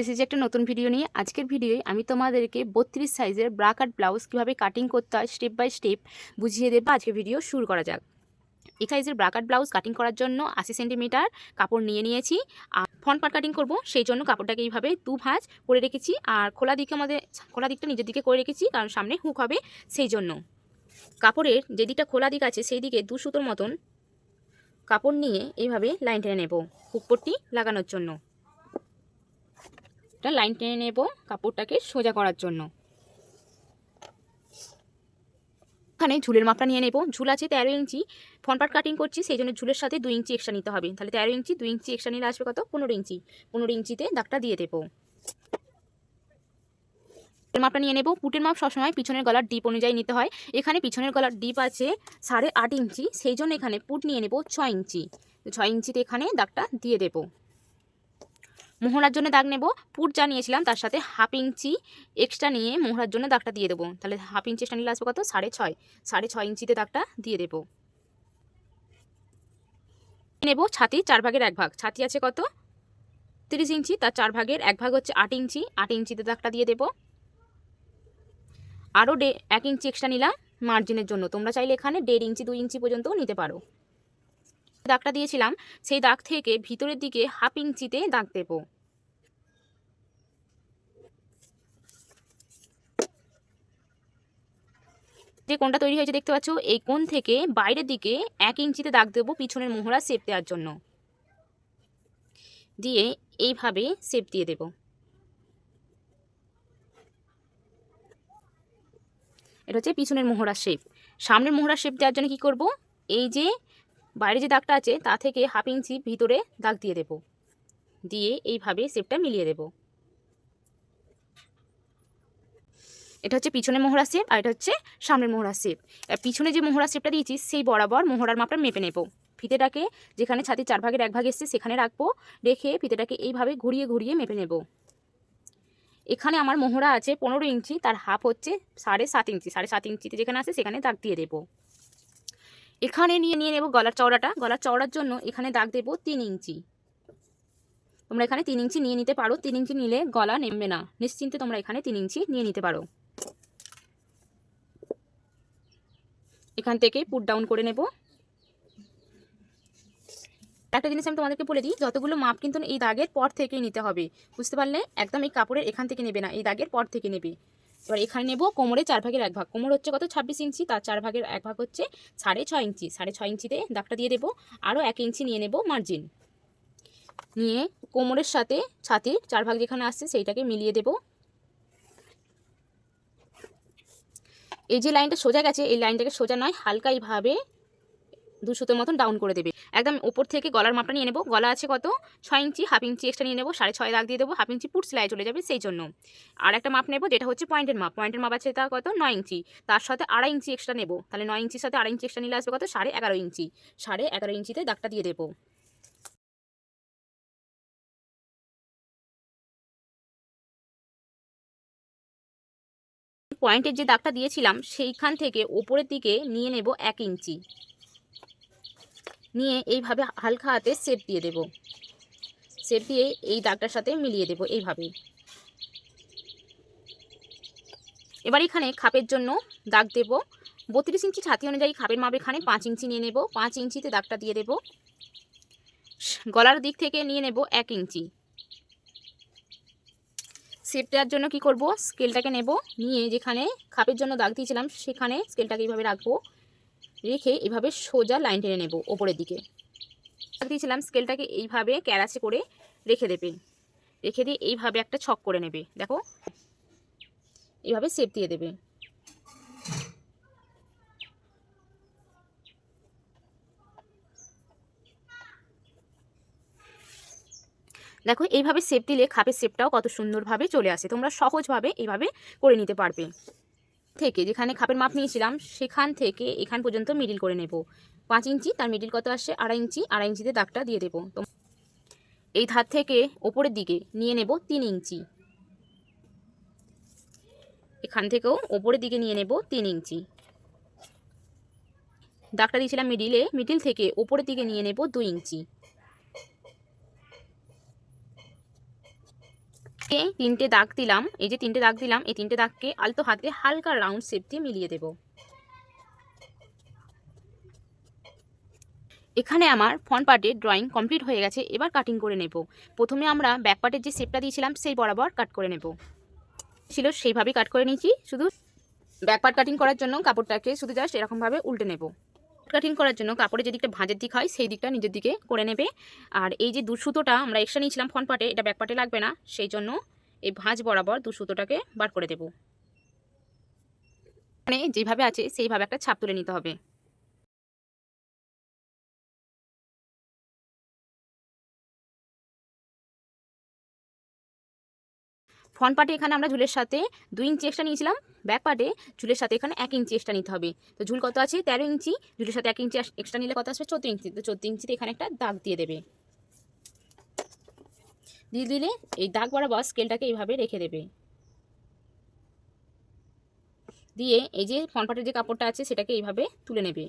এসেছি একটা নতুন ভিডিও নিয়ে আজকের ভিডিওয়ে আমি তোমাদেরকে বত্রিশ সাইজের ব্রা কাট ব্লাউজ কীভাবে কাটিং করতে হয় স্টেপ বাই স্টেপ বুঝিয়ে দেবো। আজকে ভিডিও শুরু করা যাক। এই সাইজের ব্রাকাট ব্লাউজ কাটিং করার জন্য আশি সেন্টিমিটার কাপড় নিয়ে নিয়েছি। আর ফ্রন্ট পার্ট কাটিং করব, সেই জন্য কাপড়টাকে এইভাবে দু ভাঁজ করে রেখেছি। আর খোলা দিকে আমাদের, খোলা দিকটা নিজের দিকে করে রেখেছি, কারণ সামনে হুক হবে, সেই জন্য। কাপড়ের যে দিকটা খোলা দিক আছে, সেই দিকে দু সুতোর মতন কাপড় নিয়ে এইভাবে লাইন টেনে নেব হুক পট্টি লাগানোর জন্য। একটা লাইন টেনে নেব কাপড়টাকে সোজা করার জন্য। এখানে ঝুলের মাপটা নিয়ে নেব। ঝুল আছে তেরো ইঞ্চি। ফ্রন্ট পার্ট কাটিং করছি, সেই জন্য ঝুলের সাথে দুই ইঞ্চি এক্সট্রা নিতে হবে। তাহলে তেরো ইঞ্চি, দুই ইঞ্চি এক্সট্রা নিলে আসবে কত? পনেরো ইঞ্চি। পনেরো ইঞ্চিতে দাগটা দিয়ে দেবো। মাপটা নিয়ে নেব। পুটের মাপ সবসময় পিছনের গলার ডিপ অনুযায়ী নিতে হয়। এখানে পিছনের গলার ডিপ আছে সাড়ে আট ইঞ্চি। সেই জন্য এখানে পুট নিয়ে নেব ছয় ইঞ্চি। ছয় ইঞ্চিতে এখানে দাগটা দিয়ে দেবো। মোহরার জন্য দাগ নেব। পুট যা নিয়েছিলাম তার সাথে হাফ ইঞ্চি এক্সট্রা নিয়ে মোহরার জন্য দাগটা দিয়ে দেবো। তাহলে হাফ ইঞ্চি এক্সট্রা নিলে আসবে কত? সাড়ে ছয়। সাড়ে ছয় ইঞ্চিতে দাগটা দিয়ে দেবো। নেব ছাতি চার ভাগের এক ভাগ। ছাতি আছে কত? তিরিশ ইঞ্চি। তার চার ভাগের এক ভাগ হচ্ছে আট ইঞ্চি। আট ইঞ্চিতে দাগটা দিয়ে দেবো। আরও ডে এক ইঞ্চি এক্সট্রা নিলাম মার্জিনের জন্য। তোমরা চাইলে এখানে দেড় ইঞ্চি, দুই ইঞ্চি পর্যন্তও নিতে পারো। দাগটা দিয়েছিলাম। সেই দাগ থেকে ভিতরের দিকে হাফ ইঞ্চিতে দাগ দেবো। যে কোনটা তৈরি হয়েছে দেখতে পাচ্ছ, এই কোণ থেকে বাইরের দিকে এক ইঞ্চিতে দাগ দেবো পিছনের মোহরা শেপ দেওয়ার জন্য। দিয়ে এইভাবে শেপ দিয়ে দেব। এটা হচ্ছে পিছনের মোহরা শেপ সামনের মোহরা শেপ দেওয়ার জন্য কি করব? এই যে বাইরে যে দাগটা আছে, তা থেকে হাফ ইঞ্চি ভিতরে দাগ দিয়ে দেব। দিয়ে এইভাবে শেপটা মিলিয়ে দেবো। এটা হচ্ছে পিছনে মোহরা শেপ আর এটা হচ্ছে সামনের মোহরা শেপ আর পিছনে যে মোহরা শেপটা দিয়েছি, সেই বরাবর মোহরার মাপটা মেপে নেব। ফিতেটাকে যেখানে ছাতির চার ভাগের এক ভাগ এসছে, সেখানে রাখব। রেখে ফিতেটাকে এইভাবে ঘুরিয়ে ঘুরিয়ে মেপে নেব। এখানে আমার মোহরা আছে পনেরো ইঞ্চি, তার হাফ হচ্ছে সাড়ে সাত ইঞ্চি। সাড়ে সাত ইঞ্চিতে যেখানে আছে, সেখানে দাগ দিয়ে দেবো। এখানে নিয়ে নিয়ে নেব গলার চওড়াটা। গলার চওড়ার জন্য এখানে দাগ দেবো তিন ইঞ্চি। তোমরা এখানে তিন ইঞ্চি নিয়ে নিতে পারো। তিন ইঞ্চি নিলে গলা নেমবে না। নিশ্চিন্তে তোমরা এখানে তিন ইঞ্চি নিয়ে নিতে পারো। এখান থেকে পুট ডাউন করে নেব। একটা জিনিস আমি তোমাদেরকে বলে দিই, যতগুলো মাপ কিন্তু এই দাগের পর থেকেই নিতে হবে। বুঝতে পারলে? একদম এই কাপড়ের এখান থেকে নেবে না, এই দাগের পর থেকে নেবে। এবার এখানে নেব কোমরে চার ভাগের এক ভাগ। কোমর হচ্ছে কত? ছাব্বিশ ইঞ্চি, তার চার ভাগের এক ভাগ হচ্ছে সাড়ে ছয় ইঞ্চি। সাড়ে ছয় ইঞ্চিতে দাগটা দিয়ে দেবো, আরও এক ইঞ্চি নিয়ে নেব মার্জিন নিয়ে কোমরের সাথে ছাতির চার ভাগ যেখানে আসছে, সেইটাকে মিলিয়ে দেবো। এই যে লাইনটা সোজা গেছে, এই লাইনটাকে সোজা নয় হালকা এইভাবে দু সুতোর মতন ডাউন করে দেবে। একদম ওপর থেকে গলার মাপটা নিয়ে নেব। গলা আছে কত? ছয় ইঞ্চি হাফ ইঞ্চি এক্সট্রা নিয়ে নেব, সাড়ে ছয় দাগ দিয়ে দেবো হাফ ইঞ্চি পুট সেলাই চলে যাবে সেই জন্য। আর একটা মাপ নেব, যেটা হচ্ছে পয়েন্টের মাপ। পয়েন্টের মাপ আছে তা কত? নয় ইঞ্চি। তার সাথে আড়াই ইঞ্চি এক্সট্রা নেব। তাহলে নয় ইঞ্চির সাথে আড়াই ইঞ্চি এক্সট্রা নিলে আসবে কত? সাড়ে এগারো ইঞ্চি। সাড়ে এগারো ইঞ্চিতে দাগটা দিয়ে দেবো। পয়েন্টের যে দাগটা দিয়েছিলাম, সেইখান থেকে ওপরের দিকে নিয়ে নেব এক ইঞ্চি। নিয়ে এইভাবে হালকা হাতে সেপ দিয়ে দেব। সেপ দিয়ে এই দাগটার সাথে মিলিয়ে দেব এইভাবে এবার এখানে খাপের জন্য দাগ দেব। বত্রিশ ইঞ্চি ছাতি অনুযায়ী খাপের মাপ এখানে পাঁচ ইঞ্চি নিয়ে নেব। পাঁচ ইঞ্চিতে দাগটা দিয়ে দেব। গলার দিক থেকে নিয়ে নেব এক ইঞ্চি। শেপ দেওয়ার জন্য কি করব? স্কেলটাকে নেব। নিয়ে যেখানে খাপের জন্য দাগ দিয়েছিলাম, সেখানে স্কেলটাকে এইভাবে রাখব। রেখে এভাবে সোজা লাইন টেনে নেব ওপরের দিকে। দাগ দিয়েছিলাম স্কেলটাকে এইভাবে ক্যারাচে করে রেখে দেবে। রেখে দিয়ে এইভাবে একটা ছক করে নেবে। দেখো, এইভাবে শেপ দিয়ে দেবে। দেখো, এইভাবে শেপ দিলে খাপের শেপটাও কত সুন্দরভাবে চলে আসে। তোমরা সহজভাবে এইভাবে করে নিতে পারবে। থেকে যেখানে খাপের মাপ নিয়েছিলাম, সেখান থেকে এখান পর্যন্ত মিডিল করে নেব। পাঁচ ইঞ্চি, তার মিডিল কত আসছে আড়াই ইঞ্চি, আড়াই ইঞ্চিতে দাগটা দিয়ে দেবো। তো এই ধার থেকে ওপরের দিকে নিয়ে নেব তিন ইঞ্চি। এখান থেকেও ওপরের দিকে নিয়ে নেব তিন ইঞ্চি। দাগটা দিয়েছিলাম মিডিলে মিডিল থেকে ওপরের দিকে নিয়ে নেব দুই ইঞ্চি। এই তিনটে দাগ দিলাম। এই যে তিনটে দাগ দিলাম, এই তিনটে দাগকে আলতো হাতে হালকা রাউন্ড শেপ দিয়ে মিলিয়ে দেব। এখানে আমার ফ্রন্ট পার্টের ড্রয়িং কমপ্লিট হয়ে গেছে, এবার কাটিং করে নেব। প্রথমে আমরা ব্যাক পার্টের যে শেপটা দিয়েছিলাম, সেই বরাবর কাট করে নেব। ছিল সেইভাবেই কাট করে নিয়েছি, শুধু ব্যাক পার্ট কাটিং করার জন্য কাপড়টাকে শুধু জাস্ট এরকমভাবে উল্টে নেব। কাটিং করার জন্য কাপড়ের যে দিকটা ভাঁজের দিক হয়, সেই দিকটা নিজের দিকে করে নেবে। আর এই যে দুসুতোটা আমরা এক্সট্রা নিয়েছিলাম ফ্রন্ট পার্টে এটা ব্যাক পার্টে লাগবে না, সেই জন্য এই ভাঁজ বরাবর দু সুতোটাকে বার করে দেব। মানে যেভাবে আছে, সেইভাবে একটা ছাপ তুলে নিতে হবে। ফ্রন্ট পার্টে এখানে আমরা ঝুলের সাথে দুই ইঞ্চি এক্সট্রা নিয়েছিলাম ব্যাক পার্টে ঝুলের সাথে এখানে এক ইঞ্চি এক্সট্রা নিতে হবে। তো ঝুল কত আছে? তেরো ইঞ্চি ঝুলের সাথে এক ইঞ্চি এক্সট্রা নিলে কত আসবে? চোদ্দ ইঞ্চি তো চোদ্দ ইঞ্চিতে এখানে একটা দাগ দিয়ে দেবে। দিয়ে দিলে এই দাগ বরাবর স্কেলটাকে এইভাবে রেখে দেবে। দিয়ে এই যে ফ্রন্ট পার্টের যে কাপড়টা আছে, সেটাকে এইভাবে তুলে নেবে।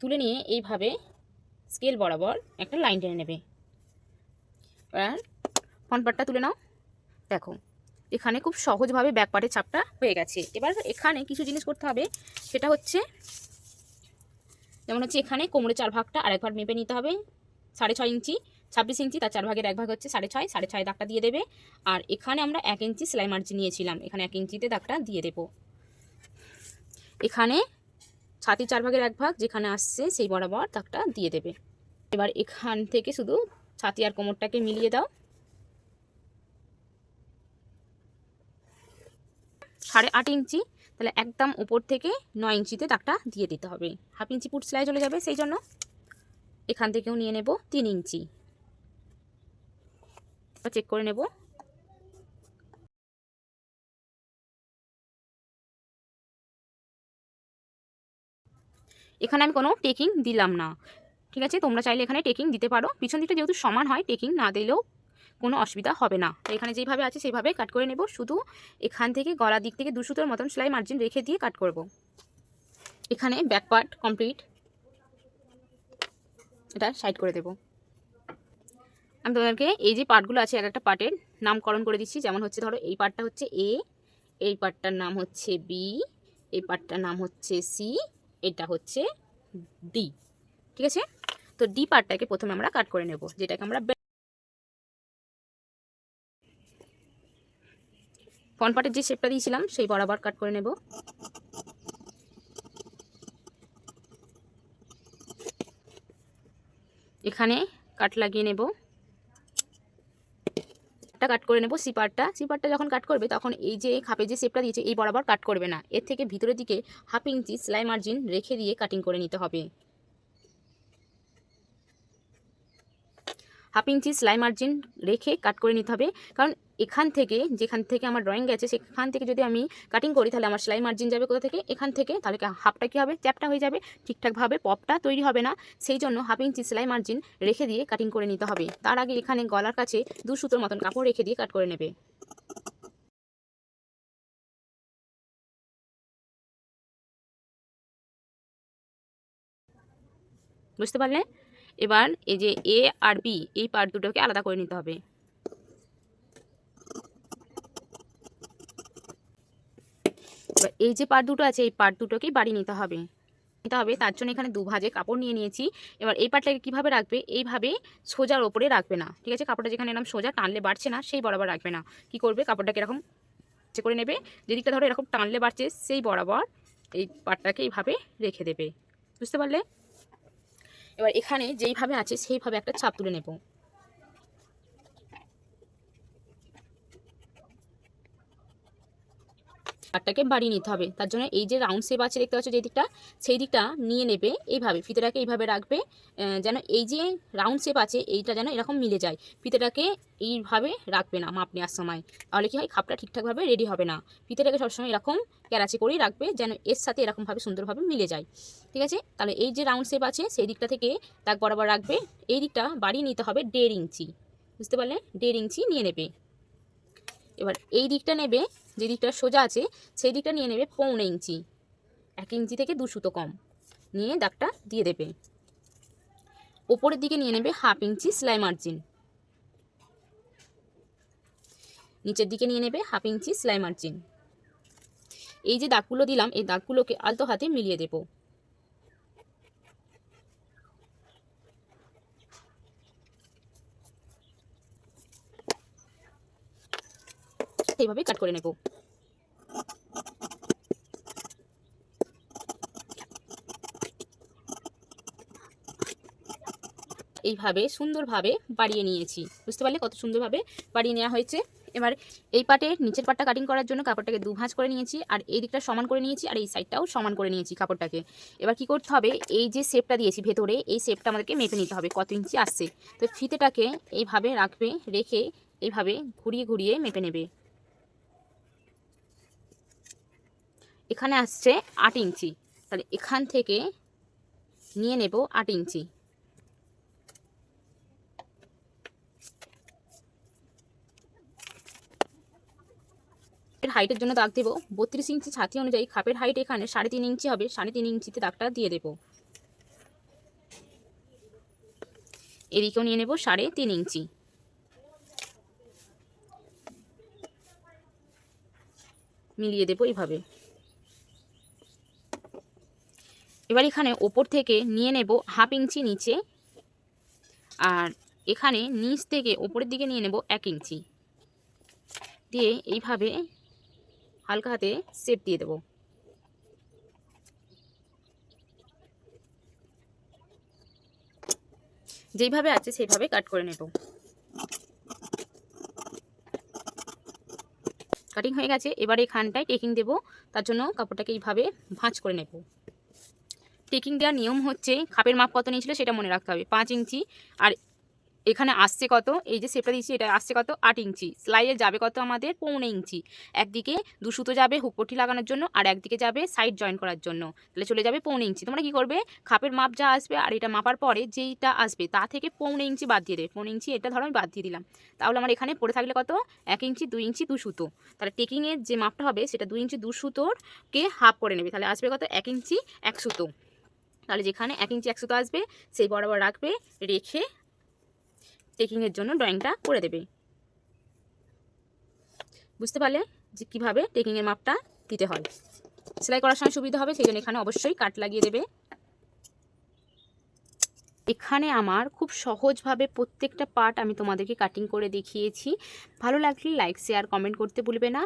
তুলে নিয়ে এইভাবে স্কেল বরাবর একটা লাইন টেনে নেবে। এবার ফ্রন্ট তুলে নাও। দেখো, এখানে খুব সহজভাবে ব্যাক পার্টের ছাপটা হয়ে গেছে। এবার এখানে কিছু জিনিস করতে হবে, সেটা হচ্ছে, যেমন হচ্ছে এখানে কোমরের চার ভাগটা আরেক ভাগ মেপে নিতে হবে। সাড়ে ছয় ইঞ্চি, ছাব্বিশ ইঞ্চি, তার চার ভাগের এক ভাগ হচ্ছে সাড়ে ছয় সাড়ে ছয় দাগটা দিয়ে দেবে। আর এখানে আমরা এক ইঞ্চি সেলাই মার্জিন নিয়েছিলাম, এখানে এক ইঞ্চিতে দাগটা দিয়ে দেব। এখানে ছাতির চার ভাগের এক ভাগ যেখানে আসছে সেই বরাবর দাগটা দিয়ে দেবে। এবার এখান থেকে শুধু ছাতি আর কোমরটাকে মিলিয়ে দাও। সাড়ে আট ইঞ্চি, তাহলে একদম উপর থেকে নয় ইঞ্চিতে দাগটা দিয়ে দিতে হবে। হাফ ইঞ্চি পুট সেলাই চলে যাবে, সেই জন্য এখান থেকেও নিয়ে নেব তিন ইঞ্চি। চেক করে নেব। এখানে আমি কোনো টেকিং দিলাম না। ঠিক আছে, তোমরা চাইলে এখানে টেকিং দিতে পারো। পিছন দিকটা যেহেতু সমান হয়, টেকিং না দিলেও কোনো অসুবিধা হবে না। তো এখানে যেইভাবে আছে সেইভাবে কাট করে নেব। শুধু এখান থেকে গলার দিক থেকে দুশোটোর মতন সেলাই মার্জিন রেখে দিয়ে কাট করব। এখানে ব্যাক পার্ট কমপ্লিট এটা সাইড করে দেব। আমি তোমাদেরকে এই যে পার্টগুলো আছে, এক একটা পার্টের নামকরণ করে দিচ্ছি। যেমন হচ্ছে ধরো, এই পার্টটা হচ্ছে এ এই পার্টটার নাম হচ্ছে বি এই পার্টটার নাম হচ্ছে সি এটা হচ্ছে ডি ঠিক আছে? তো ডি পার্টটাকে প্রথমে আমরা কাট করে নেব, যেটাকে আমরা ফ্রন্ট পার্টের যে শেপটা দিয়েছিলাম, সেই বরাবর কাট করে নেব। এখানে কাট লাগিয়ে নেব। একটা কাট করে নেব সি পার্টটা সি পার্টটা যখন কাট করবে, তখন এই যে খাপে যে শেপটা দিয়েছে, এই বরাবর কাট করবে না। এর থেকে ভিতরের দিকে হাফ ইঞ্চি সেলাই মার্জিন রেখে দিয়ে কাটিং করে নিতে হবে। হাফ ইঞ্চি সেলাই মার্জিন রেখে কাট করে নিতে হবে। কারণ এখান থেকে, যেখান থেকে আমার ড্রয়িং গেছে, সেখান থেকে যদি আমি কাটিং করি, তাহলে আমার সেলাই মার্জিন যাবে কোথা থেকে? এখান থেকে। তাহলে হাফটা কী হবে? চ্যাপটা হয়ে যাবে। ঠিকঠাকভাবে পপটা তৈরি হবে না। সেই জন্য হাফ ইঞ্চি সেলাই মার্জিন রেখে দিয়ে কাটিং করে নিতে হবে। তার আগে এখানে গলার কাছে দু সুতোর মতন কাপড় রেখে দিয়ে কাট করে নেবে। বুঝতে পারলে? এবার এই যে এ আর বি এই পার্ট দুটোকে আলাদা করে নিতে হবে। এবার এই যে পার্ট দুটো আছে, এই পার্ট দুটোকেই বাড়ি নিতে হবে। নিতে হবে, তার জন্য এখানে দু ভাজে কাপড় নিয়ে নিয়েছি। এবার এই পার্টটাকে কীভাবে রাখবে? এইভাবে সোজার ওপরে রাখবে না। ঠিক আছে? কাপড়টা যেখানে এরকম সোজা টানলে বাড়ছে না, সেই বরাবর রাখবে না। কি করবে? কাপড়টাকে এরকম করে নেবে। যেদিকটা ধরো এরকম টানলে বাড়ছে, সেই বরাবর এই পার্টটাকে এইভাবে রেখে দেবে। বুঝতে পারলে? এবার এখানে যেইভাবে আছে, সেইভাবে একটা ছাপ তুলে নেব। পাটটাকে বাড়িয়ে নিতে হবে। তার জন্য এই যে রাউন্ড শেপ আছে দেখতে পাচ্ছ যে দিকটা, সেই দিকটা নিয়ে নেবে এইভাবে। ফিতেটাকে এইভাবে রাখবে যেন এই যে রাউন্ড শেপ আছে এইটা যেন এরকম মিলে যায়। ফিতেটাকে এইভাবে রাখবে না মাপ নেওয়ার সময়। তাহলে কি হয়? খাপটা ঠিকঠাকভাবে রেডি হবে না। ফিতেটাকে সবসময় এরকম ক্যারাচি করেই রাখবে যেন এর সাথে এরকমভাবে সুন্দরভাবে মিলে যায়। ঠিক আছে? তাহলে এই যে রাউন্ড শেপ আছে সেই দিকটা থেকে তাক বরাবর রাখবে। এই দিকটা বাড়িয়ে নিতে হবে দেড় ইঞ্চি। বুঝতে পারলে? দেড় ইঞ্চি নিয়ে নেবে। এবার এই দিকটা নেবে, যে দিকটা সোজা আছে, সেই দিকটা নিয়ে নেবে পৌনে ইঞ্চি। এক ইঞ্চি থেকে দু সুতো কম। নিয়ে দাগটা দিয়ে দেবে। ওপরের দিকে নিয়ে নেবে হাফ ইঞ্চি সেলাই মার্জিন। নিচের দিকে নিয়ে নেবে হাফ ইঞ্চি সেলাই মার্জিন। এই যে দাগগুলো দিলাম, এই দাগগুলোকে আলতো হাতে মিলিয়ে দেব। এইভাবে কাট করে নেব। এইভাবে সুন্দরভাবে বাড়িয়ে নিয়েছি। বুঝতে পারলে কত সুন্দরভাবে বাড়িয়ে নেওয়া হয়েছে। এবার এই পাটে নিচের পাটটা কাটিং করার জন্য কাপড়টাকে দু ভাঁজ করে নিয়েছি আর এই দিকটা সমান করে নিয়েছি আর এই সাইডটাও সমান করে নিয়েছি কাপড়টাকে। এবার কি করতে হবে? এই যে শেপটা দিয়েছি ভেতরে, এই শেপটা আমাদেরকে মেপে নিতে হবে, কত ইঞ্চি আসছে। তো ফিতেটাকে এইভাবে রাখবে, রেখে এইভাবে ঘুরিয়ে ঘুরিয়ে মেপে নেবে। এখানে আসছে আট ইঞ্চি। তাহলে এখান থেকে নিয়ে নেব আট ইঞ্চি। হাইটের জন্য দাগ দেবো। বত্রিশ ইঞ্চি ছাতি অনুযায়ী খাপের হাইট এখানে সাড়ে তিন ইঞ্চি হবে, সাড়ে তিন ইঞ্চিতে দাগটা দিয়ে দেবো। এদিকেও নিয়ে নেব সাড়ে তিন ইঞ্চি। মিলিয়ে দেবো এইভাবে এবার এখানে ওপর থেকে নিয়ে নেব হাফ ইঞ্চি নিচে। আর এখানে নিচ থেকে ওপরের দিকে নিয়ে নেব এক ইঞ্চি। দিয়ে এইভাবে হালকা হাতে শেপ দিয়ে দেবো। যেইভাবে আছে সেইভাবে কাট করে নেব। কাটিং হয়ে গেছে। এবার এখানটায় টেকিং দেব। তার জন্য কাপড়টাকে এইভাবে ভাঁজ করে নেব। টেকিং দেওয়ার নিয়ম হচ্ছে খাপের মাপ কত নিয়েছিল সেটা মনে রাখতে হবে। পাঁচ ইঞ্চি আর এখানে আসছে কত? এই যে শেপটা দিচ্ছি এটা আসছে কত? আট ইঞ্চি। সেলাইয়ে যাবে কত আমাদের? পৌনে ইঞ্চি। একদিকে দু সুতো যাবে হুকপটি লাগানোর জন্য আর একদিকে যাবে সাইড জয়েন করার জন্য। তাহলে চলে যাবে পৌনে ইঞ্চি। তোমরা কি করবে? খাপের মাপ যা আসবে আর এটা মাপার পরে যেইটা আসবে তা থেকে পৌনে ইঞ্চি বাদ দিয়ে দেবে। পৌনে ইঞ্চি এটা ধরো আমি বাদ দিয়ে দিলাম। তাহলে আমার এখানে পড়ে থাকলে কত? এক ইঞ্চি, দুই ইঞ্চি, দু সুতো। তাহলে টেকিংয়ের যে মাপটা হবে সেটা দুই ইঞ্চি দু সুতোরকে হাফ করে নেবে। তাহলে আসবে কত? এক ইঞ্চি, এক সুতো। তাহলে যেখানে এক ইঞ্চি এক সুতো আসবে, সেই বরাবর রাখবে, রেখে টেকিংয়ের জন্য ড্রয়িংটা করে দেবে। বুঝতে পারলে যে কীভাবে টেকিংয়ের মাপটা দিতে হয়। সেলাই করার সময় সুবিধা হবে, সেই জন্য এখানে অবশ্যই কাট লাগিয়ে দেবে। এখানে আমার খুব সহজভাবে প্রত্যেকটা পার্ট আমি তোমাদেরকে কাটিং করে দেখিয়েছি। ভালো লাগলে লাইক শেয়ার কমেন্ট করতে ভুলবে না।